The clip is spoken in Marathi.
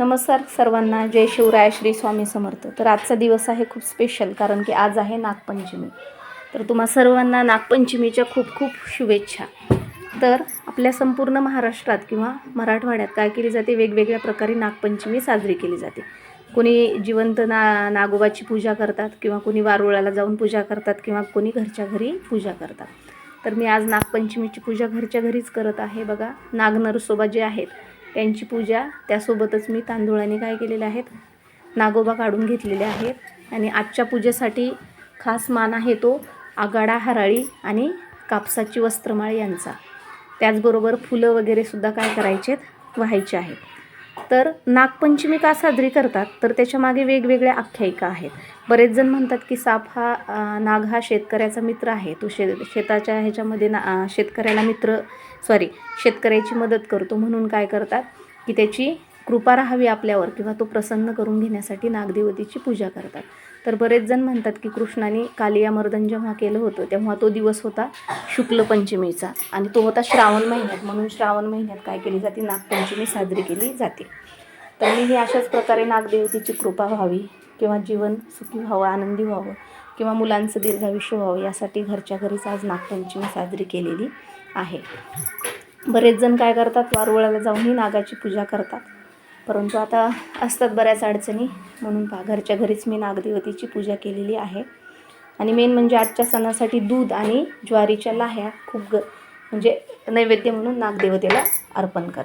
नमस्कार सर्वांना. जय शिवराय श्री स्वामी समर्थ. तर आजचा दिवस आहे खूप स्पेशल कारण की आज आहे नागपंचमी. तर तुम्हा सर्वांना नागपंचमीच्या खूप खूप शुभेच्छा. तर आपल्या संपूर्ण महाराष्ट्रात किंवा मराठवाड्यात काय केली जाते? वेगवेगळ्या प्रकारे नागपंचमी साजरी केली जाते. कोणी जिवंत ना नागोबाची पूजा करतात किंवा कोणी वारुळाला जाऊन पूजा करतात किंवा कोणी घरच्या घरी पूजा करतात. तर मी आज नागपंचमीची पूजा घरच्या घरीच करत आहे. बघा नागनरसोबा जे आहेत त्यांची पूजा त्यासोबतच मी तांदूळाने काय केलेले आहेत? नागोबा काढून घेतलेले आहेत. आणि आजच्या पूजेसाठी खास मान आहे तो आगाडा हराळी आणि कापसाची वस्त्रमाळ यांचा. त्याचबरोबर फुलं वगैरे सुद्धा काय करायचेत? व्हायचे आहेत. तर नागपंचमी का साजरी करतात? तर त्याच्यामागे वेगवेगळ्या आख्यायिका आहेत. बरेच जण म्हणतात की साप हा नाग हा शेतकऱ्याचा मित्र आहे. तो शे शेताच्या ह्याच्यामध्ये ना शेतकऱ्याला मित्र सॉरी शेतकऱ्याची मदत करतो म्हणून काय करतात? की त्याची कृपा राहावी आपल्यावर किंवा तो प्रसन्न करून घेण्यासाठी नागदेवतेची पूजा करतात. तर बरेच जण म्हणतात की कृष्णाने कालिया मर्दन जेव्हा केलं होतं तेव्हा तो दिवस होता शुक्ल पंचमीचा आणि तो होता श्रावण महिन्यात. म्हणून श्रावण महिन्यात काय केली जाते? नागपंचमी साजरी केली जाते. तर मी ही अशाच प्रकारे नागदेवतेची कृपा व्हावी किंवा जीवन सुखी व्हावं आनंदी व्हावं किंवा मुलांचं दीर्घायुष्य व्हावं यासाठी घरच्या घरीच आज नागपंचमी साजरी केलेली आहे. बरेच जण काय करतात? वारुळाला जाऊनही नागाची पूजा करतात. परंतु आता असतात बऱ्याच अडचणी. म्हणून पहा घरच्या घरीच मी नागदेवतेची पूजा केलेली आहे. आणि मेन म्हणजे आजच्या सणासाठी दूध आणि ज्वारीच्या लाह्या खूप ग म्हणजे नैवेद्य म्हणून नागदेवतेला अर्पण करतात